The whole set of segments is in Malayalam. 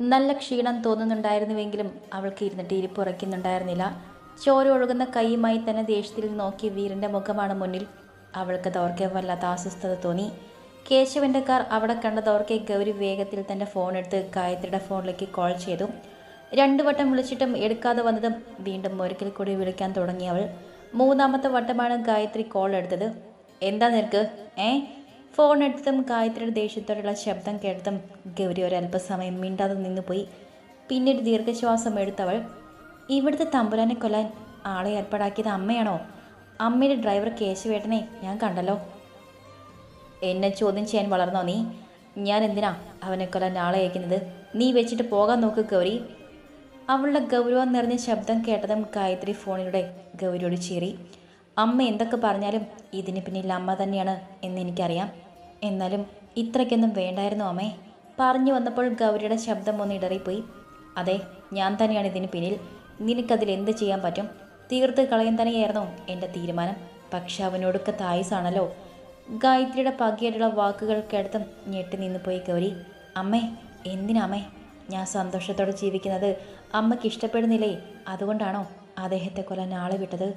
നല്ല ക്ഷീണം തോന്നുന്നുണ്ടായിരുന്നുവെങ്കിലും അവൾക്ക് ഇരുന്നിട്ട് ഇരിപ്പുറയ്ക്കുന്നുണ്ടായിരുന്നില്ല ചോര ഒഴുകുന്ന കൈയുമായി തന്നെ ദേഷ്യത്തിൽ നോക്കി വീരന്റെ മുഖമാണ് മുന്നിൽ. അവൾക്ക് ദൗർക്കെ വല്ലാത്ത അസ്വസ്ഥത തോന്നി. കേശവന്റെ കാർ അവിടെ കണ്ട ദൗർക്കെ ഗൗരി വേഗത്തിൽ തന്റെ ഫോൺ എടുത്ത് ഗായത്രിയുടെ ഫോണിലേക്ക് കോൾ ചെയ്തു. രണ്ടു വട്ടം വിളിച്ചിട്ടും എടുക്കാതെ വന്നതും വീണ്ടും ഒരിക്കൽ കൂടി വിളിക്കാൻ തുടങ്ങിയവൾ മൂന്നാമത്തെ വട്ടമാണ് ഗായത്രി കോൾ എടുത്തത്. എന്താ നിനക്ക്? ഏ? ഫോൺ എടുത്തതും ഗായത്രിയുടെ ദേഷ്യത്തോടുള്ള ശബ്ദം കേട്ടതും ഗൗരി ഒരല്പസമയം മിണ്ടാതെ നിന്നുപോയി. പിന്നീട് ദീർഘശ്വാസം എടുത്തവൾ ഇവിടുത്തെ തമ്പുരാനെ കൊല്ലാൻ ആളെ ഏർപ്പാടാക്കിയത് അമ്മയാണോ? അമ്മയുടെ ഡ്രൈവർ കേശവേട്ടനെ ഞാൻ കണ്ടല്ലോ. എന്നെ ചോദ്യം ചെയ്യാൻ വളർന്നോ നീ? ഞാൻ എന്തിനാ അവനെ കൊല്ലാൻ ആളെ അയക്കുന്നത്? നീ വെച്ചിട്ട് പോകാൻ നോക്ക് ഗൗരി. അവളുടെ ഗൗരവം നിറഞ്ഞ ശബ്ദം കേട്ടതും ഗായത്രി ഫോണിലൂടെ ഗൗരിയോട് ചീറി അമ്മ എന്തൊക്കെ പറഞ്ഞാലും ഇതിന് പിന്നിൽ അമ്മ തന്നെയാണ് എന്ന് എനിക്കറിയാം. എന്നാലും ഇത്രയ്ക്കൊന്നും വേണ്ടായിരുന്നു അമ്മേ. പറഞ്ഞു വന്നപ്പോൾ ഗൗരിയുടെ ശബ്ദം ഒന്ന് ഇടറിപ്പോയി. അതെ ഞാൻ തന്നെയാണ് ഇതിന് പിന്നിൽ. നിനക്കതിൽ എന്ത് ചെയ്യാൻ പറ്റും? തീർത്ത് കളയാൻ തന്നെയായിരുന്നു എന്റെ തീരുമാനം. പക്ഷെ അവനൊടുക്ക തായുസാണല്ലോ. ഗായത്രിയുടെ പകിയായിട്ടുള്ള വാക്കുകൾ കേട്ടതും ഞെട്ടി നിന്ന് പോയി ഗൗരി. അമ്മേ എന്തിനാമേ ഞാൻ സന്തോഷത്തോടെ ജീവിക്കുന്നത് അമ്മയ്ക്ക് ഇഷ്ടപ്പെടുന്നില്ലേ? അതുകൊണ്ടാണോ അദ്ദേഹത്തെ കൊല്ലാൻ ആളെ വിട്ടത്?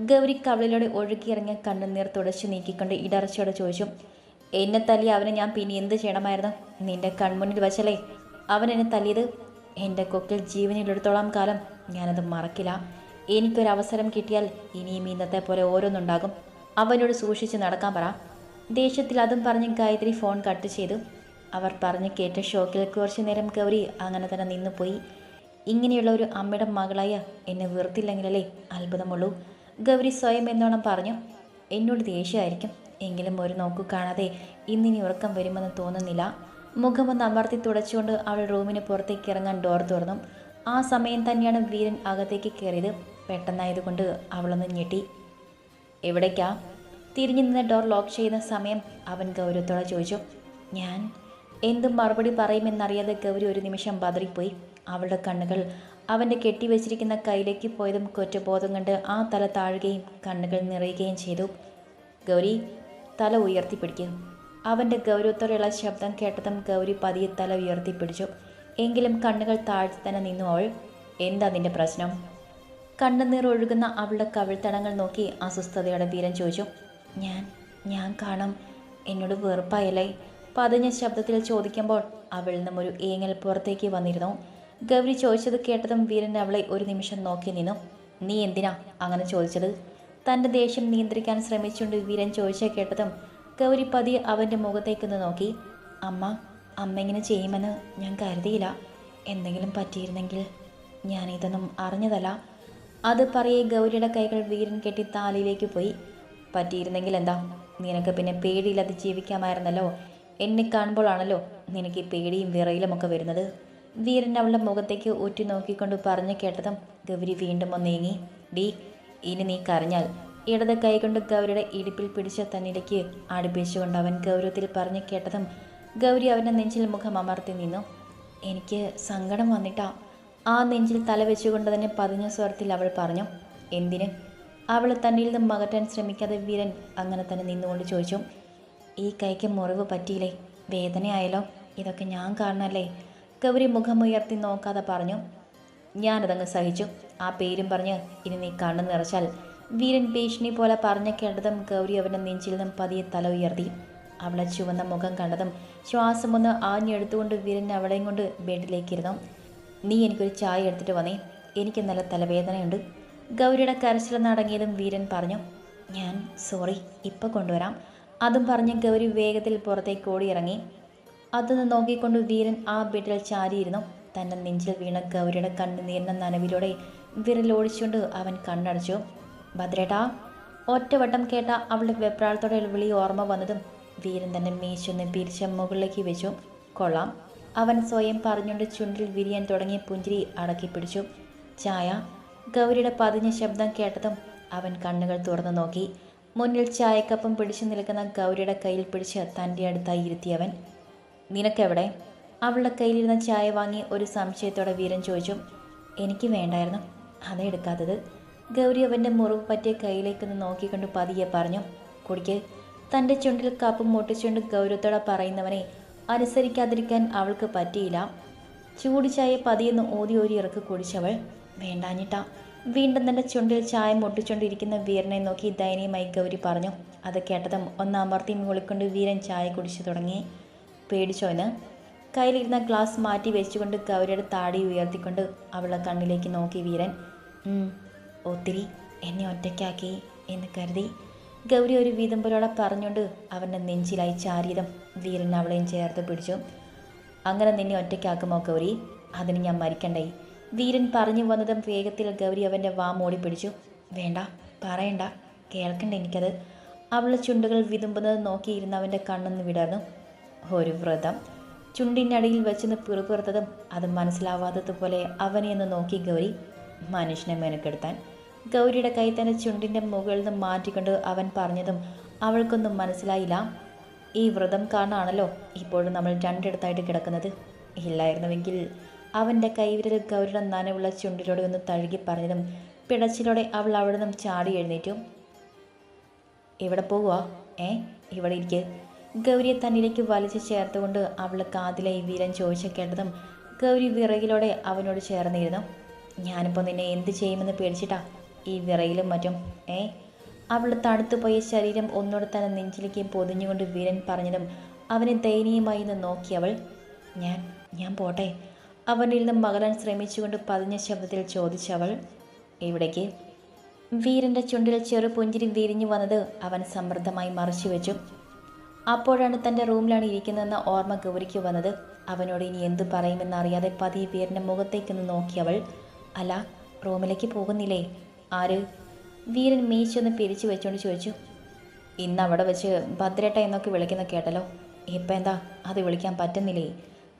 ഗൗരി കവളിലൂടെ ഒഴുകിയിറങ്ങിയ കണ്ണുനീർ തുടച്ചു നീക്കിക്കൊണ്ട് ഇടർച്ചയോടെ ചോദിച്ചു. എന്നെ തല്ലി അവനെ ഞാൻ പിന്നെ എന്ത് ചെയ്യണമായിരുന്നു? നിന്റെ കൺമുന്നിൽ വച്ചല്ലേ അവൻ എന്നെ തല്ലിയത്? എന്റെ കൊക്കിൽ ജീവനിലെടുത്തോളം കാലം. ഞാനത് മറക്കില്ല. എനിക്കൊരവസരം കിട്ടിയാൽ ഇനിയും ഇന്നത്തെ പോലെ ഓരോന്നുണ്ടാകും. അവനോട് സൂക്ഷിച്ച് നടക്കാൻ പറ. ദേഷ്യത്തിൽ അതും പറഞ്ഞ് ഗായത്രി ഫോൺ കട്ട് ചെയ്തു. അവർ പറഞ്ഞു കേട്ട ഷോക്കിൽ കുറച്ചു നേരം ഗൗരി അങ്ങനെ തന്നെ നിന്നുപോയി ഇങ്ങനെയുള്ള ഒരു അമ്മയുടെ മകളായ എന്നെ വെറുത്തില്ലെങ്കിലല്ലേ അത്ഭുതമുള്ളൂ. ഗൗരി സ്വയം എന്നോണം പറഞ്ഞു. എന്നോട് ദേഷ്യമായിരിക്കും എങ്കിലും ഒരു നോക്കു കാണാതെ ഇന്നിനി ഉറക്കം വരുമെന്ന് തോന്നുന്നില്ല. മുഖമൊന്ന് അമർത്തി തുടച്ചുകൊണ്ട് അവൾ റൂമിന് പുറത്തേക്ക് ഇറങ്ങാൻ ഡോർ തുറന്നു. ആ സമയം തന്നെയാണ് വീരൻ അകത്തേക്ക് കയറിയത്. പെട്ടെന്നായതുകൊണ്ട് അവളൊന്ന് ഞെട്ടി. എവിടേക്കാ? തിരിഞ്ഞു നിന്ന് ഡോർ ലോക്ക് ചെയ്യുന്ന സമയം അവൻ ഗൗരവത്തോടെ ചോദിച്ചു. ഞാൻ എന്ത് മറുപടി പറയുമെന്നറിയാതെ ഗൗരി ഒരു നിമിഷം പതറിപ്പോയി അവളുടെ കണ്ണുകൾ അവന്റെ കെട്ടിവെച്ചിരിക്കുന്ന കയ്യിലേക്ക് പോയതും കുറ്റബോധം കണ്ട് ആ തല താഴുകയും കണ്ണുകൾ നിറയുകയും ചെയ്തു. ഗൗരി തല ഉയർത്തിപ്പിടിക്കും. അവന്റെ ഗൗരവത്തോടെയുള്ള ശബ്ദം കേട്ടതും ഗൗരി പതിയെ തല ഉയർത്തിപ്പിടിച്ചു. എങ്കിലും കണ്ണുകൾ താഴ്ത്തി തന്നെ നിന്നു അവൾ എന്താ നിന്റെ പ്രശ്നം? കണ്ണുനീർ ഒഴുകുന്ന അവളുടെ കവിൾത്തടങ്ങൾ നോക്കി അസ്വസ്ഥതയോടെ വീരൻ ചോദിച്ചു ഞാൻ ഞാൻ കാണാം. എന്നോട് വെറുപ്പായല്ലേ? പതിഞ്ഞ ശബ്ദത്തിൽ ചോദിക്കുമ്പോൾ അവളിൽ നിന്നും ഒരു ഏങ്ങൽ പുറത്തേക്ക് വന്നിരുന്നു. ഗൗരി ചോദിച്ചത് കേട്ടതും വീരൻ അവളെ ഒരു നിമിഷം നോക്കി നിന്നു. നീ എന്തിനാ അങ്ങനെ ചോദിച്ചത്? തന്റെ ദേഷ്യം നിയന്ത്രിക്കാൻ ശ്രമിച്ചുകൊണ്ട് വീരൻ ചോദിച്ച കേട്ടതും ഗൗരി പതി അവന്റെ മുഖത്തേക്കൊന്ന് നോക്കി. അമ്മ അമ്മ ഇങ്ങനെ ചെയ്യുമെന്ന് ഞാൻ കരുതിയില്ല. എന്തെങ്കിലും പറ്റിയിരുന്നെങ്കിൽ ഞാൻ ഇതൊന്നും അറിഞ്ഞതല്ല. അത് പറയെ ഗൗരിയുടെ കൈകൾ വീരൻ കെട്ടി താലിയിലേക്ക് പോയി. പറ്റിയിരുന്നെങ്കിൽ എന്താ? നിനക്ക് പിന്നെ പേടിയില്ലാതെ ജീവിക്കാമായിരുന്നല്ലോ. എന്നെ കാണുമ്പോഴാണല്ലോ നിനക്ക് പേടിയും വിറയിലും ഒക്കെ വരുന്നത്. വീരൻ അവളുടെ മുഖത്തേക്ക് ഊറ്റി നോക്കിക്കൊണ്ട് പറഞ്ഞു കേട്ടതും ഗൗരി വീണ്ടും ഒന്ന് നീങ്ങി. ഡി ഇനി നീ കരഞ്ഞാൽ ഇടത് കൈകൊണ്ട് ഗൗരിയുടെ ഇടുപ്പിൽ പിടിച്ച തന്നിലേക്ക് അടുപ്പിച്ചുകൊണ്ട് അവൻ ഗൗരവത്തിൽ പറഞ്ഞു കേട്ടതും ഗൗരി അവന്റെ നെഞ്ചിൽ മുഖം അമർത്തി നിന്നു. എനിക്ക് സങ്കടം വന്നിട്ടാ. ആ നെഞ്ചിൽ തല വെച്ചുകൊണ്ട് തന്നെ പതിഞ്ഞ സ്വരത്തിൽ അവൾ പറഞ്ഞു എന്തിന്? അവൾ തന്നിൽ നിന്നും മകറ്റാൻ ശ്രമിക്കാതെ വീരൻ അങ്ങനെ തന്നെ നിന്നുകൊണ്ട് ചോദിച്ചു ഈ കൈക്ക് മുറിവ് പറ്റിയില്ലേ? വേദനയായാലോ ഇതൊക്കെ ഞാൻ കാണണല്ലേ ഗൗരി മുഖമുയർത്തി നോക്കാതെ പറഞ്ഞു ഞാനതങ്ങ് സഹിച്ചു. ആ പേരും പറഞ്ഞ് ഇനി നീ കണ്ണു നിറച്ചാൽ. വീരൻ ഭീഷണി പോലെ പറഞ്ഞ കേട്ടതും ഗൗരി അവന്റെ നെഞ്ചിൽ നിന്നും പതിയെ തല ഉയർത്തി. അവളെ ചുവന്ന മുഖം കണ്ടതും ശ്വാസം ഒന്ന് ആഞ്ഞെടുത്തുകൊണ്ട് വീരൻ അവളെയും കൊണ്ട് ബെഡിലേക്കിരുന്നു. നീ എനിക്കൊരു ചായ എടുത്തിട്ട് വന്നേ. എനിക്ക് നല്ല തലവേദനയുണ്ട്. ഗൗരിയുടെ കരച്ചിൽ നടങ്ങിയതും വീരൻ പറഞ്ഞു ഞാൻ സോറി ഇപ്പം കൊണ്ടുവരാം. അതും പറഞ്ഞ് ഗൗരി വേഗത്തിൽ പുറത്തേക്ക് ഓടിയിറങ്ങി. അതൊന്ന് നോക്കിക്കൊണ്ട് വീരൻ ആ ബെഡിൽ ചാരിയിരുന്നു. തന്റെ നെഞ്ചിൽ വീണ ഗൗരിയുടെ കണ്ണുനീരിന നനവിലൂടെ വിരലോടിച്ചുകൊണ്ട് അവൻ കണ്ണടച്ചു. ഭദ്രേട്ടാ ഒറ്റവട്ടം കേട്ട അവളുടെ വെപ്രാളത്തോടെ വിളി ഓർമ്മ വന്നതും വീരൻ തന്നെ മീശൊന്ന് പിരിച്ച മുകളിലേക്ക് വെച്ചു. കൊള്ളാം. അവൻ സ്വയം പറഞ്ഞുകൊണ്ട് ചുണ്ടിൽ വിരിയാൻ തുടങ്ങിയ പുഞ്ചിരി അടക്കി പിടിച്ചു. ചായ. ഗൗരിയുടെ പതിഞ്ഞ ശബ്ദം കേട്ടതും അവൻ കണ്ണുകൾ തുറന്നു നോക്കി. മുന്നിൽ ചായക്കപ്പം പിടിച്ചു നിൽക്കുന്ന ഗൗരിയുടെ കയ്യിൽ പിടിച്ച് തന്റെ അടുത്തായി ഇരുത്തിയവൻ നിനക്കെവിടെ? അവളുടെ കയ്യിലിരുന്ന ചായ വാങ്ങി ഒരു സംശയത്തോടെ വീരൻ ചോദിച്ചു എനിക്ക് വേണ്ടായിരുന്നു അതേ എടുക്കാത്തത്. ഗൗരി അവന്റെ മുറിവ് പറ്റിയ കയ്യിലേക്കൊന്ന് നോക്കിക്കൊണ്ട് പതിയെ പറഞ്ഞു കുടിക്ക്. തന്റെ ചുണ്ടിൽ കപ്പ് മുട്ടിച്ചുകൊണ്ട് ഗൗരവത്തോടെ പറയുന്നവനെ അനുസരിക്കാതിരിക്കാൻ അവൾക്ക് പറ്റിയില്ല. ചൂട് ചായ പതിയെന്ന് ഓതി ഓരി ഇറക്ക് കുടിച്ചവൾ വേണ്ടാഞ്ഞിട്ടാ. വീണ്ടും തന്റെ ചുണ്ടിൽ ചായ മുട്ടിച്ചുകൊണ്ടിരിക്കുന്ന വീരനെ നോക്കി ദയനീയമായി ഗൗരി പറഞ്ഞു അത് കേട്ടതും ഒന്നാമർത്തി മുകളിക്കൊണ്ട് വീരൻ ചായ കുടിച്ചു തുടങ്ങി. പേടിച്ചോന്ന് കയ്യിലിരുന്ന ഗ്ലാസ് മാറ്റി വെച്ചുകൊണ്ട് ഗൗരിയുടെ താടി ഉയർത്തിക്കൊണ്ട് അവളെ കണ്ണിലേക്ക് നോക്കി വീരൻ ഒത്തിരി എന്നെ ഒറ്റയ്ക്കാക്കി എന്ന് കരുതി. ഗൗരി ഒരു വീതമ്പലോടെ പറഞ്ഞുകൊണ്ട് അവന്റെ നെഞ്ചിലായി ചാരിയതും വീരൻ അവളെയും ചേർത്ത് പിടിച്ചു. അങ്ങനെ നിന്നെ ഒറ്റയ്ക്കാക്കുമോ ഗൗരി? അതിന് ഞാൻ മരിക്കണ്ടേ. വീരൻ പറഞ്ഞു വന്നതും വേഗത്തിൽ ഗൗരി അവന്റെ വാ മോടി പിടിച്ചു. വേണ്ട പറയണ്ട കേൾക്കണ്ട എനിക്കത്. അവളുടെ ചുണ്ടുകൾ വിതുമ്പുന്നത് നോക്കിയിരുന്ന അവന്റെ കണ്ണൊന്ന് വിടർന്നു. ഒരു വ്രതം ചുണ്ടിനടിയിൽ വെച്ചെന്ന് പിറുപിറുത്തതും അത് മനസ്സിലാവാത്തതുപോലെ അവനെ ഒന്ന് നോക്കി ഗൗരി മനുഷ്യനെ മെനക്കെടുത്താൻ. ഗൗരിയുടെ കൈ തന്റെ ചുണ്ടിന്റെ മുകളിൽ നിന്ന് മാറ്റിക്കൊണ്ട് അവൻ പറഞ്ഞതും അവൾക്കൊന്നും മനസ്സിലായില്ല. ഈ വ്രതം കാരണമാണല്ലോ ഇപ്പോഴും നമ്മൾ രണ്ടിടത്തായിട്ട് കിടക്കുന്നത്. ഇല്ലായിരുന്നുവെങ്കിൽ അവന്റെ കൈവിരൽ ഗൗരിയുടെ നനവുള്ള ചുണ്ടിലൂടെ ഒന്ന് തഴുകി പറഞ്ഞതും പിടച്ചിലോടെ അവൾ അവിടെ നിന്നും ചാടി എഴുന്നേറ്റു. എവിടെ പോകുക ഏ? ഇവിടെ ഇരിക്ക്. ഗൗരിയെ തന്നിലേക്ക് വലിച്ചു ചേർത്തുകൊണ്ട് അവൾ കാതിലെ ഈ വീരൻ ചോദിച്ച കേട്ടതും ഗൗരി വിറകിലൂടെ അവനോട് ചേർന്നിരുന്നു. ഞാനിപ്പോൾ നിന്നെ എന്ത് ചെയ്യുമെന്ന് പേടിച്ചിട്ടാ? ഈ വിറയിലും മറ്റും ഏ? അവൾ തണുത്തുപോയ ശരീരം ഒന്നുകൂടെ തന്നെ നെഞ്ചിലേക്ക് പൊതിഞ്ഞുകൊണ്ട് വീരൻ പറഞ്ഞതും അവനെ ദയനീയമായി ഒന്ന് നോക്കി അവൾ ഞാൻ ഞാൻ പോട്ടെ. അവനിൽ നിന്ന് മകളാൻ ശ്രമിച്ചുകൊണ്ട് പതിഞ്ഞ ശബ്ദത്തിൽ ചോദിച്ചവൾ എവിടേക്ക് വീരന്റെ ചുണ്ടിൽ ചെറു പുഞ്ചിരി വിരിഞ്ഞു വന്നത് അവൻ സമൃദ്ധമായി മറച്ചു വെച്ചു. അപ്പോഴാണ് തന്റെ റൂമിലാണ് ഇരിക്കുന്നതെന്ന ഓർമ്മ ഗൗരിക്ക് വന്നത്. അവനോട് ഇനി എന്തു പറയുമെന്നറിയാതെ പതിയെ വീരന്റെ മുഖത്തേക്കൊന്ന് നോക്കിയവൾ അല്ല റൂമിലേക്ക് പോകുന്നില്ലേ? ആര്? വീരൻ മീശൊന്ന് പിരിച്ചു വെച്ചുകൊണ്ട് ചോദിച്ചു. ഇന്ന് അവിടെ വെച്ച് ഭദ്രേട്ട എന്നൊക്കെ വിളിക്കുന്ന കേട്ടല്ലോ. ഇപ്പം എന്താ? അത് വിളിക്കാൻ പറ്റുന്നില്ലേ?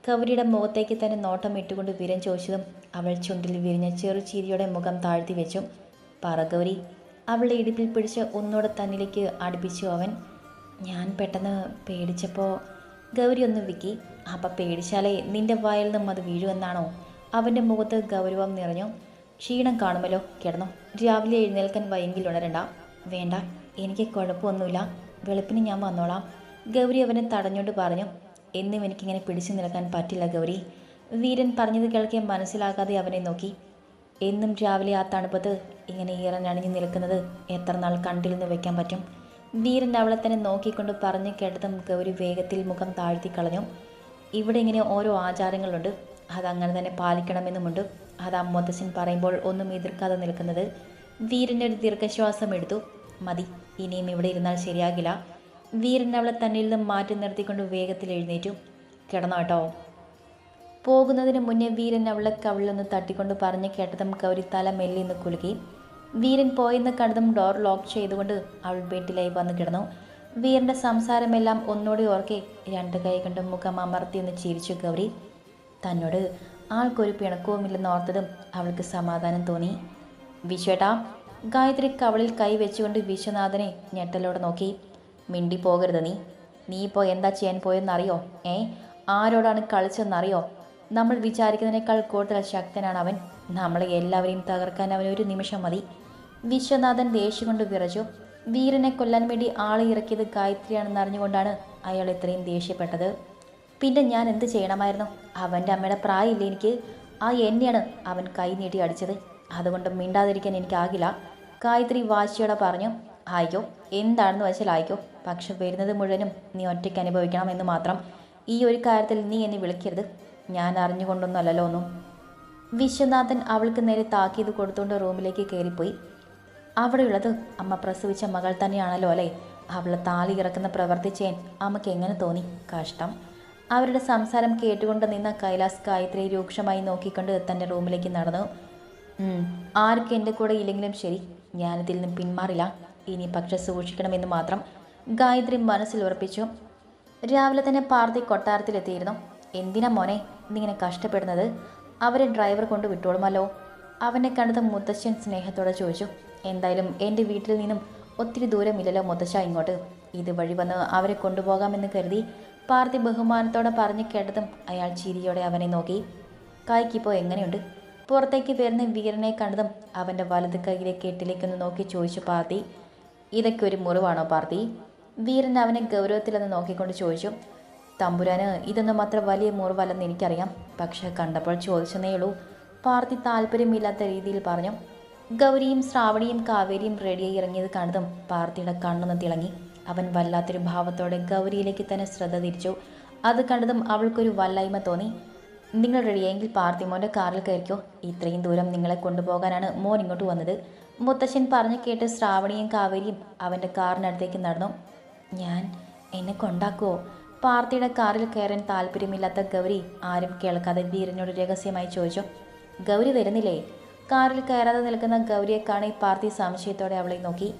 കൗരിയുടെ മുഖത്തേക്ക് തന്നെ നോട്ടം ഇട്ടുകൊണ്ട് വീരൻ ചോദിച്ചതും അവൾ ചുണ്ടിൽ വിരിഞ്ഞ ചെറു ചീരിയുടെ മുഖം താഴ്ത്തി വെച്ചു. പറ ഗൗരി. അവളുടെ ഇടുപ്പിൽ പിടിച്ച് ഒന്നോടെ തന്നിലേക്ക് അടുപ്പിച്ചു അവൻ. ഞാൻ പെട്ടെന്ന് പേടിച്ചപ്പോൾ ഗൗരി ഒന്ന് വിക്കി അപ്പം പേടിച്ചാലേ നിന്റെ വായിൽ നിന്നും അത് വീഴുമെന്നാണോ അവന്റെ മുഖത്ത് ഗൗരവം നിറഞ്ഞു. ക്ഷീണം കാണുമല്ലോ കിടന്നു. രാവിലെ എഴുന്നേൽക്കാൻ വൈകിൽ ഉണരണ്ട. വേണ്ട എനിക്ക് കുഴപ്പമൊന്നുമില്ല. വെളുപ്പിന് ഞാൻ വന്നോളാം. ഗൗരി അവനെ തടഞ്ഞുകൊണ്ട് പറഞ്ഞു എന്നും എനിക്കിങ്ങനെ പിടിച്ചു നിൽക്കാൻ പറ്റില്ല ഗൗരി. വീരൻ പറഞ്ഞത് കേൾക്കെ മനസ്സിലാകാതെ അവനെ നോക്കി. എന്നും രാവിലെ ആ തണുപ്പത്ത് ഇങ്ങനെ ഈറനണിഞ്ഞു നിൽക്കുന്നത് എത്ര നാൾ കണ്ടിരുന്ന് വയ്ക്കാൻ പറ്റും? വീരൻ അവളെ തന്നെ നോക്കിക്കൊണ്ട് പറഞ്ഞു നമുക്ക് ഒരു വേഗത്തിൽ മുഖം താഴ്ത്തി കളഞ്ഞു. ഇവിടെ ഇങ്ങനെ ഓരോ ആചാരങ്ങളുണ്ട്. അതങ്ങനെ തന്നെ പാലിക്കണമെന്നുമുണ്ട്. അത് ആ മുത്തശ്ശൻ പറയുമ്പോൾ ഒന്നും എതിർക്കാതെ നിൽക്കുന്നത്. വീരന്റെ ഒരു ദീർഘശ്വാസം എടുത്തു. മതി ഇനിയും ഇവിടെ ഇരുന്നാൽ ശരിയാകില്ല. വീരൻ അവളെ തന്നിൽ നിന്ന് മാറ്റി നിർത്തിക്കൊണ്ട് വേഗത്തിൽ എഴുന്നേറ്റു. കിടന്നോ കേട്ടോ. പോകുന്നതിന് മുന്നേ വീരൻ അവളെ കവിളിലൊന്ന് തട്ടിക്കൊണ്ട് പറഞ്ഞു കേട്ടതും ഗൗരി തല മെല്ലിന്ന് കുലുക്കി. വീരൻ പോയെന്ന് കണ്ടതും ഡോർ ലോക്ക് ചെയ്തുകൊണ്ട് അവൾ ബെഡിലായി വന്ന് കിടന്നു. വീരന്റെ സംസാരമെല്ലാം ഒന്നുകൂടി ഓർക്കെ രണ്ട് കൈ കൊണ്ട് മുഖം അമർത്തി ഒന്ന് ചിരിച്ചു ഗൗരി. തന്നോട് ആൾക്കൊരു പിണക്കവുമില്ലെന്ന് ഓർത്തതും അവൾക്ക് സമാധാനം തോന്നി. വിശ്വേട്ടാ ഗായത്രി കവളിൽ കൈ വെച്ചുകൊണ്ട് വിശ്വനാഥനെ ഞെട്ടലോടെ നോക്കി. മിണ്ടി പോകരുത് നീ. നീ ഇപ്പോൾ എന്താ ചെയ്യാൻ പോയെന്നറിയോ? ഏ ആരോടാണ് കളിച്ചെന്നറിയോ? നമ്മൾ വിചാരിക്കുന്നതിനേക്കാൾ കൂടുതൽ ശക്തനാണ് അവൻ. നമ്മളെ എല്ലാവരെയും തകർക്കാൻ അവൻ ഒരു നിമിഷം മതി. വിശ്വനാഥൻ ദേഷ്യം കൊണ്ട് വിറച്ചു. വീരനെ കൊല്ലാൻ വേണ്ടി ആളെ ഇറക്കിയത് ഗായത്രിയാണെന്ന് അറിഞ്ഞുകൊണ്ടാണ് അയാൾ ഇത്രയും ദേഷ്യപ്പെട്ടത്. പിന്നെ ഞാൻ എന്ത് ചെയ്യണമായിരുന്നു? അവന്റെ അമ്മയുടെ പ്രായമില്ല എനിക്ക്? ആ എന്നെയാണ് അവൻ കൈ നീട്ടി അടിച്ചത്. അതുകൊണ്ട് മിണ്ടാതിരിക്കാൻ എനിക്കാകില്ല ഗായത്രി വാശിയോടെ പറഞ്ഞു ആയിക്കോ എന്താണെന്ന് വെച്ചാൽ ആയിക്കോ. പക്ഷെ വരുന്നത് മുഴുവനും നീ ഒറ്റയ്ക്ക് അനുഭവിക്കണം എന്ന് മാത്രം. ഈ ഒരു കാര്യത്തിൽ നീ എന്നെ വിളിക്കരുത്. ഞാൻ അറിഞ്ഞുകൊണ്ടൊന്നുമല്ലല്ലോ ഒന്നും. വിശ്വനാഥൻ അവൾക്ക് നേരെ താക്കീത് കൊടുത്തുകൊണ്ട് റൂമിലേക്ക് കയറിപ്പോയി. അവിടെയുള്ളത് അമ്മ പ്രസവിച്ച മകൾ തന്നെയാണല്ലോ അല്ലേ? അവളെ താലി ഇറക്കുന്ന പ്രവർത്തി ചെയ്യാൻ അമ്മയ്ക്ക് എങ്ങനെ തോന്നി? കഷ്ടം. അവരുടെ സംസാരം കേട്ടുകൊണ്ട് നിന്ന കൈലാസ് ഗായത്രി രൂക്ഷമായി നോക്കിക്കൊണ്ട് തന്റെ റൂമിലേക്ക് നടന്നു. ആർക്കും എന്റെ കൂടെ ഇല്ലെങ്കിലും ശരി ഞാനിതിൽ നിന്നും പിന്മാറില്ല. ഇനി പക്ഷെ സൂക്ഷിക്കണമെന്ന് മാത്രം ഗായത്രി മനസ്സിൽ ഉറപ്പിച്ചു. രാവിലെ തന്നെ പാർത്തി കൊട്ടാരത്തിലെത്തിയിരുന്നു. എന്തിനാ മോനെ ഇന്നിങ്ങനെ കഷ്ടപ്പെടുന്നത്? അവരെ ഡ്രൈവർ കൊണ്ട് വിട്ടോളുമല്ലോ. അവനെ കണ്ടത് മുത്തശ്ശൻ സ്നേഹത്തോടെ ചോദിച്ചു. എന്തായാലും എന്റെ വീട്ടിൽ നിന്നും ഒത്തിരി ദൂരമില്ലല്ലോ മുത്തശ്ശ ഇങ്ങോട്ട്. ഇത് വഴി വന്ന് അവരെ കൊണ്ടുപോകാമെന്ന് കരുതി പാർത്തി ബഹുമാനത്തോടെ പറഞ്ഞു കേട്ടതും അയാൾ ചിരിയോടെ അവനെ നോക്കി. കായ്ക്കിപ്പോൾ എങ്ങനെയുണ്ട്? പുറത്തേക്ക് വരുന്ന വീരനെ കണ്ടതും അവന്റെ വലത് കൈയിലെ കെട്ടിലേക്കൊന്ന് നോക്കി ചോദിച്ചു പാർത്തി ഇതൊക്കെ ഒരു മുറിവാണോ പാർത്തി വീരൻ അവനെ ഗൗരവത്തിലൊന്ന് നോക്കിക്കൊണ്ട് ചോദിച്ചു. തമ്പുരാന് ഇതൊന്നും അത്ര വലിയ മുറിവല്ലെന്ന് എനിക്കറിയാം. പക്ഷേ കണ്ടപ്പോൾ ചോദിച്ചെന്നേ ഉള്ളൂ പാർത്തി താല്പര്യമില്ലാത്ത രീതിയിൽ പറഞ്ഞു. ഗൗരിയും ശ്രാവണിയും കാവേരിയും റെഡിയായി ഇറങ്ങിയത് കണ്ടതും പാർത്തിയുടെ കണ്ണൊന്ന് തിളങ്ങി. അവൻ വല്ലാത്തൊരു ഭാവത്തോടെ ഗൗരിയിലേക്ക് തന്നെ ശ്രദ്ധ തിരിച്ചു. അത് കണ്ടതും അവൾക്കൊരു വല്ലായ്മ തോന്നി. നിങ്ങൾ റെഡിയായെങ്കിൽ പാർത്തിമോന്റെ കാറിൽ കയറിക്കോ. ഇത്രയും ദൂരം നിങ്ങളെ കൊണ്ടുപോകാനാണ് മോൻ ഇങ്ങോട്ട് വന്നത്. മുത്തശ്ശൻ പറഞ്ഞു കേട്ട് ശ്രാവണിയും കാവേരിയും അവന്റെ കാറിനടുത്തേക്ക് നടന്നു. ഞാൻ എന്നെ കൊണ്ടാക്കുമോ പാർത്തിയുടെ കാറിൽ കയറാൻ താല്പര്യമില്ലാത്ത ഗൗരി ആരും കേൾക്കാതെ വീരനോട് രഹസ്യമായി ചോദിച്ചു. ഗൗരി വരുന്നില്ലേ? കാറിൽ കയറാതെ നിൽക്കുന്ന ഗൗരിയെ കാണി പാർത്ഥി സംശയത്തോടെ അവളെ നോക്കി.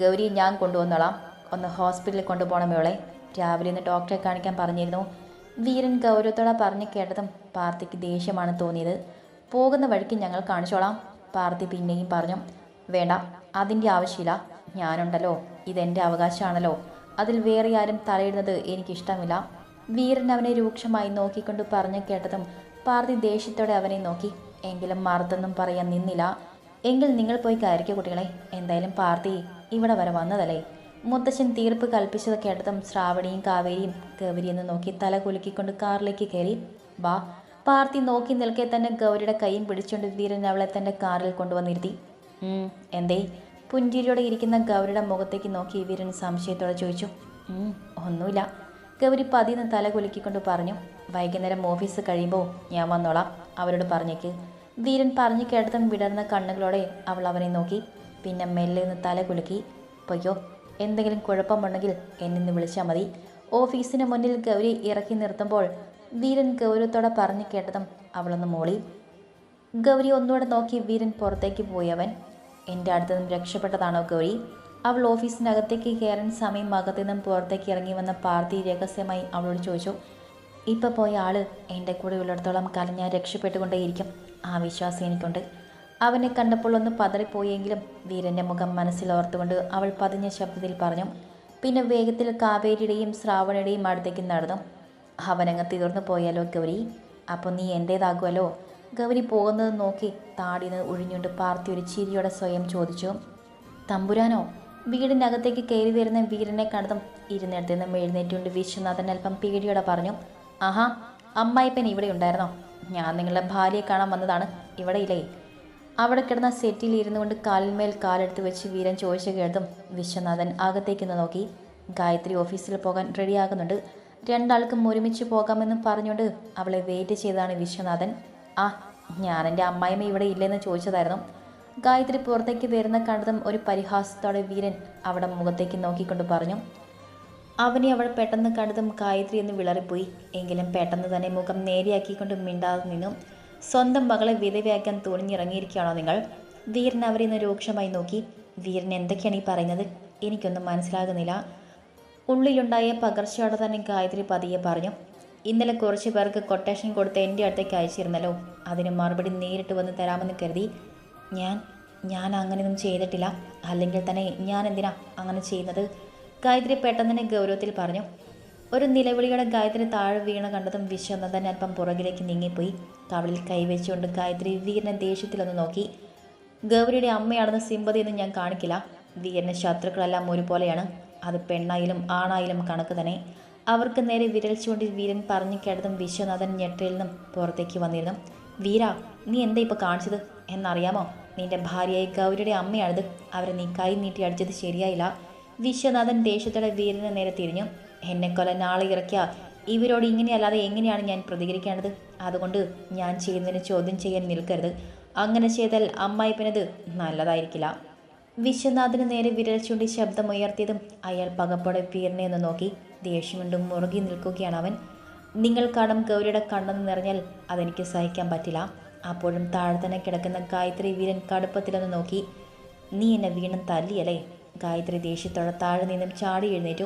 ഗൗരി ഞാൻ കൊണ്ടുവന്നോളാം. ഒന്ന് ഹോസ്പിറ്റലിൽ കൊണ്ടുപോകണം ഇവളെ. രാവിലെ ഇന്ന് ഡോക്ടറെ കാണിക്കാൻ പറഞ്ഞിരുന്നു. വീരൻ ഗൗരവത്തോടെ പറഞ്ഞു കേട്ടതും പാർത്തിക്ക് ദേഷ്യമാണ് തോന്നിയത്. പോകുന്ന വഴിക്ക് ഞങ്ങൾ കാണിച്ചോളാം. പാർത്തി പിന്നെയും പറഞ്ഞു വേണ്ട അതിന്റെ ആവശ്യമില്ല. ഞാനുണ്ടല്ലോ. ഇതെന്റെ അവകാശമാണല്ലോ. അതിൽ വേറെ ആരും തലയിടുന്നത് എനിക്കിഷ്ടമില്ല. വീരൻ അവനെ രൂക്ഷമായി നോക്കിക്കൊണ്ട് പറഞ്ഞു കേട്ടതും പാർത്തി ദേഷ്യത്തോടെ അവനെ നോക്കി. എങ്കിലും മറുത്തൊന്നും പറയാൻ നിന്നില്ല. എങ്കിൽ നിങ്ങൾ പോയി കയറിക്കോ കുട്ടികളെ. എന്തായാലും പാർത്തി ഇവിടെ വരെ വന്നതല്ലേ. മുത്തശ്ശൻ തീർപ്പ് കൽപ്പിച്ചത് കേട്ടതും ശ്രാവണിയും കാവേരിയും ഗൗരിയെന്ന് നോക്കി തല കുലുക്കിക്കൊണ്ട് കാറിലേക്ക് കയറി. വാ. പാർത്തി നോക്കി നിൽക്കെ തന്നെ ഗൗരിയുടെ കൈയും പിടിച്ചുകൊണ്ട് വീരൻ അവളെ തന്റെ കാറിൽ കൊണ്ടുവന്നിരുത്തി. എന്തേ? പുഞ്ചിരിയോടെ ഇരിക്കുന്ന ഗൗരിയുടെ മുഖത്തേക്ക് നോക്കി വീരൻ സംശയത്തോടെ ചോദിച്ചു. ഒന്നുമില്ല. ഗൗരി പതിന്ന് തല കുലുക്കിക്കൊണ്ട് പറഞ്ഞു. വൈകുന്നേരം ഓഫീസ് കഴിയുമ്പോൾ ഞാൻ വന്നോളാം. അവരോട് പറഞ്ഞേക്ക്. വീരൻ പറഞ്ഞു കേട്ടതും വിടർന്ന കണ്ണുകളോടെ അവൾ അവനെ നോക്കി. പിന്നെ മെല്ലെ നിന്ന് തല കുലുക്കി. പൊയ്യോ എന്തെങ്കിലും കുഴപ്പമുണ്ടെങ്കിൽ എന്നെ വിളിച്ചാൽ മതി. ഓഫീസിന് മുന്നിൽ ഗൗരി ഇറക്കി നിർത്തുമ്പോൾ വീരൻ ഗൗരവത്തോടെ പറഞ്ഞു കേട്ടതും അവളൊന്ന് മോളി. ഗൗരി ഒന്നുകൂടെ നോക്കി വീരൻ പുറത്തേക്ക് പോയി അവൻ എന്റെ അടുത്തു നിന്നും രക്ഷപ്പെട്ടതാണോ ഗൗരി? അവൾ ഓഫീസിനകത്തേക്ക് കയറാൻ സമയം അകത്തു നിന്നും പുറത്തേക്ക് ഇറങ്ങി വന്ന പാർത്തി രഹസ്യമായി അവളോട് ചോദിച്ചു. ഇപ്പോൾ പോയ ആൾ എന്റെ കൂടെ ഉള്ളിടത്തോളം കാലം ഞാൻ രക്ഷപ്പെട്ടുകൊണ്ടേയിരിക്കും. ആ വിശ്വാസം എനിക്കുണ്ട്. അവനെ കണ്ടപ്പോൾ ഒന്ന് പതറിപ്പോയെങ്കിലും വീരന്റെ മുഖം മനസ്സിൽ ഓർത്തുകൊണ്ട് അവൾ പതിഞ്ഞ ശബ്ദത്തിൽ പറഞ്ഞു പിന്നെ വേഗത്തിൽ കാവേരിയുടെയും ശ്രാവണയുടെയും അടുത്തേക്ക് നടന്നു. അവനങ്ങ് തീർന്നു പോയാലോ ഗൗരി? അപ്പോൾ നീ എന്റേതാകുമല്ലോ ഗൗരി പോകുന്നത് നോക്കി താടിന്ന് ഒഴിഞ്ഞുകൊണ്ട് പാർത്തി ഒരു ചിരിയോടെ സ്വയം ചോദിച്ചു തമ്പുരാനോ വീടിനകത്തേക്ക് കയറി വരുന്ന വീരനെ കണ്ടതും ഇരുന്നിടത്ത് നിന്നും എഴുന്നേറ്റുകൊണ്ട് വിശ്വനാഥൻ അല്പം പേടിയോടെ പറഞ്ഞു ആഹാ അമ്മായിപ്പൻ ഇവിടെ ഉണ്ടായിരുന്നോ? ഞാൻ നിങ്ങളുടെ ഭാര്യയെ കാണാൻ വന്നതാണ്. ഇവിടെ ഇല്ലേ അവിടെ കിടന്ന സെറ്റിൽ ഇരുന്നു കൊണ്ട് കാലിന്മേൽ കാലെടുത്ത് വെച്ച് വീരൻ ചോദിച്ചു കേട്ടതും വിശ്വനാഥൻ അകത്തേക്കൊന്ന് നോക്കി. ഗായത്രി ഓഫീസിൽ പോകാൻ റെഡിയാകുന്നുണ്ട്. രണ്ടാൾക്കും ഒരുമിച്ച് പോകാമെന്ന് പറഞ്ഞുകൊണ്ട് അവളെ വെയിറ്റ് ചെയ്താണ് വിശ്വനാഥൻ. ആ ഞാൻ എന്റെ അമ്മായിമ്മ ഇവിടെ ഇല്ലെന്ന് ചോദിച്ചതായിരുന്നു. ഗായത്രി പുറത്തേക്ക് വരുന്ന കണ്ടതും ഒരു പരിഹാസത്തോടെ വീരൻ അവിടെ മുഖത്തേക്ക് നോക്കിക്കൊണ്ട് പറഞ്ഞു. അവനെ അവൾ പെട്ടെന്ന് കണ്ടതും ഗായത്രി എന്ന് വിളറിപ്പോയി. എങ്കിലും പെട്ടെന്ന് തന്നെ മുഖം നേരെയാക്കിക്കൊണ്ട് മിണ്ടാതെ നിന്നു. സ്വന്തം മകളെ വിധവയാക്കാൻ തുണിഞ്ഞിറങ്ങിയിരിക്കുകയാണോ നിങ്ങൾ? വീരൻ അവരെ ഇന്ന് രൂക്ഷമായി നോക്കി. വീരൻ എന്തൊക്കെയാണ് ഈ പറയുന്നത്? എനിക്കൊന്നും മനസ്സിലാകുന്നില്ല. ഉള്ളിലുണ്ടായ പകർച്ചയോടെ തന്നെ ഗായത്രി പതിയെ പറഞ്ഞു ഇന്നലെ കുറച്ച് പേർക്ക് കൊട്ടേഷൻ കൊടുത്ത് എന്റെ അടുത്തേക്ക് അയച്ചിരുന്നല്ലോ. അതിന് മറുപടി നേരിട്ട് വന്ന് തരാമെന്ന് കരുതി. ഞാൻ ഞാൻ അങ്ങനെയൊന്നും ചെയ്തിട്ടില്ല. അല്ലെങ്കിൽ തന്നെ ഞാൻ എന്തിനാ അങ്ങനെ ചെയ്യുന്നത്? ഗായത്രി പെട്ടെന്നെ ഗൗരവത്തിൽ പറഞ്ഞു ഒരു നിലവിളിയുടെ ഗായത്രി താഴെ വീണ കണ്ടതും വിശ്വനാഥൻ അല്പം പുറകിലേക്ക് നീങ്ങിപ്പോയി. കവളിൽ കൈവച്ചുകൊണ്ട് ഗായത്രി വീരനെ ദേഷ്യത്തിലൊന്ന് നോക്കി. ഗൗരിയുടെ അമ്മയാണെന്ന് സിമ്പതിയൊന്നും ഞാൻ കാണിക്കില്ല. വീരന്റെ ശത്രുക്കളെല്ലാം ഒരുപോലെയാണ്. അത് പെണ്ണായാലും ആണായാലും കണക്ക് തന്നെ. അവർക്ക് നേരെ വിരൽ ചൂണ്ടി വീരൻ പറഞ്ഞു കേട്ടതും വിശ്വനാഥൻ ഞെട്ടയിൽ നിന്നും പുറത്തേക്ക് വന്നിരുന്നു. വീര നീ എന്താ ഇപ്പോൾ കാണിച്ചത്? എന്നറിയാമോ? നിന്റെ ഭാര്യയായി ഗൗരിയുടെ അമ്മയാണിത്. അവരെ നീ കൈ നീട്ടി അടിച്ചത് ശരിയായില്ല. വിശ്വനാഥൻ ദേഷ്യത്തോടെ വീരന് നേരെ തിരിഞ്ഞു. എന്നെ കൊല നാളെ ഇറക്കിയ? ഇവരോട് ഇങ്ങനെയല്ലാതെ എങ്ങനെയാണ് ഞാൻ പ്രതികരിക്കേണ്ടത്? അതുകൊണ്ട് ഞാൻ ചെയ്യുന്നതിന് ചോദ്യം ചെയ്യാൻ നിൽക്കരുത്. അങ്ങനെ ചെയ്താൽ അമ്മായിപ്പനത് നല്ലതായിരിക്കില്ല. വിശ്വനാഥന് നേരെ വിരൽ ചൂണ്ടി ശബ്ദമുയർത്തിയതും അയാൾ പകപ്പോടെ വീരനെ ഒന്ന് നോക്കി. ദേഷ്യം കൊണ്ടും മുറുകി നിൽക്കുകയാണ് അവൻ. നിങ്ങൾ കടം ഗൗരിയുടെ കണ്ണെന്ന് നിറഞ്ഞാൽ അതെനിക്ക് സഹിക്കാൻ പറ്റില്ല. അപ്പോഴും താഴെ തന്നെ കിടക്കുന്ന ഗായത്രി വീരൻ കടുപ്പത്തിലൊന്ന് നോക്കി. നീ എന്നെ വീണ്ടും തല്ലിയല്ലേ? ഗായത്രി ദേഷ്യത്തോടെ താഴെ നിന്നും ചാടി എഴുന്നേറ്റു.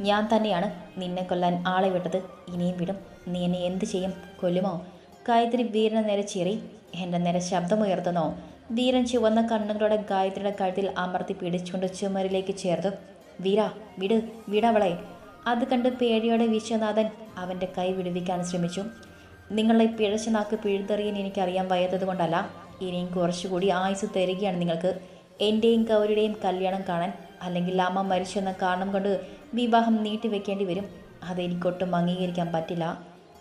ഞാൻ തന്നെയാണ് നിന്നെ കൊല്ലാൻ ആളെ വിട്ടത്. ഇനിയും വിടും. നീ എന്നെ എന്ത് ചെയ്യും? കൊല്ലുമോ? ഗായത്രി വീരനെ നേരെ ചിറി. എന്റെ നേരെ ശബ്ദമുയർത്തുന്നോ. വീരൻ ചുവന്ന കണ്ണുകളോടെ ഗായത്രിയുടെ കഴുത്തിൽ അമർത്തി പിടിച്ചുകൊണ്ട് ചുമരിലേക്ക് ചേർത്തു. വീര വിട് വിടവളെ അത് കണ്ട് പേടിയോടെ വിശ്വനാഥൻ അവന്റെ കൈ വിടുവിക്കാൻ ശ്രമിച്ചു. നിങ്ങളെ പിഴച്ച നാക്ക് പിഴുതെറിയാൻ എനിക്കറിയാൻ വയ്യാത്തത് കൊണ്ടല്ല ഇനിയും കുറച്ചുകൂടി ആയുസ് തരികയാണ് നിങ്ങൾക്ക്. എന്റെയും ഗൗരിയുടെയും കല്യാണം കാണാൻ അല്ലെങ്കിൽ അമ്മ മരിച്ചെന്ന കാരണം കൊണ്ട് വിവാഹം നീട്ടിവെക്കേണ്ടി വരും. അതെനിക്കൊട്ടും അംഗീകരിക്കാൻ പറ്റില്ല.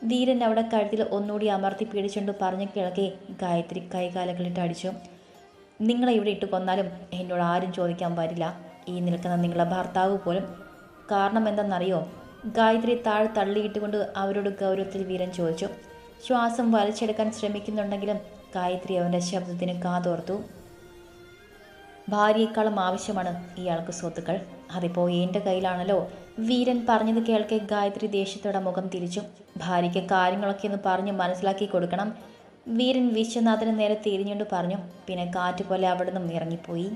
വീരൻ അവിടെ കഴുത്തിൽ ഒന്നുകൂടി അമർത്തി പിടിച്ചുകൊണ്ട് പറഞ്ഞു കിഴക്കെ ഗായത്രി കൈകാലകളിട്ട് അടിച്ചു. നിങ്ങളെ ഇവിടെ ഇട്ട് കൊന്നാലും എന്നോട് ആരും ചോദിക്കാൻ വരില്ല. ഈ നിൽക്കുന്ന നിങ്ങളുടെ ഭർത്താവ് പോലും കാരണം എന്തെന്നറിയോ ഗായത്രി താഴെ തള്ളിയിട്ടുകൊണ്ട് അവരോട് ഗൗരവത്തിൽ വീരൻ ചോദിച്ചു. ശ്വാസം വലിച്ചെടുക്കാൻ ശ്രമിക്കുന്നുണ്ടെങ്കിലും ഗായത്രി അവന്റെ ശബ്ദത്തിന് കാതോർത്തു. ഭാര്യയെക്കാളും ആവശ്യമാണ് ഇയാൾക്ക് സ്വത്തുക്കൾ. അതിപ്പോൾ എന്റെ കയ്യിലാണല്ലോ? വീരൻ പറഞ്ഞത് കേൾക്കെ ഗായത്രി ദേഷ്യത്തോടെ മുഖം തിരിച്ചു. ഭാര്യയ്ക്ക് കാര്യങ്ങളൊക്കെ ഒന്ന് പറഞ്ഞ് മനസ്സിലാക്കി കൊടുക്കണം. വീരൻ വിശ്വനാഥന് നേരെ തിരിഞ്ഞുകൊണ്ട് പറഞ്ഞു. പിന്നെ കാറ്റ് പോലെ അവിടെ നിന്നും ഇറങ്ങിപ്പോയി.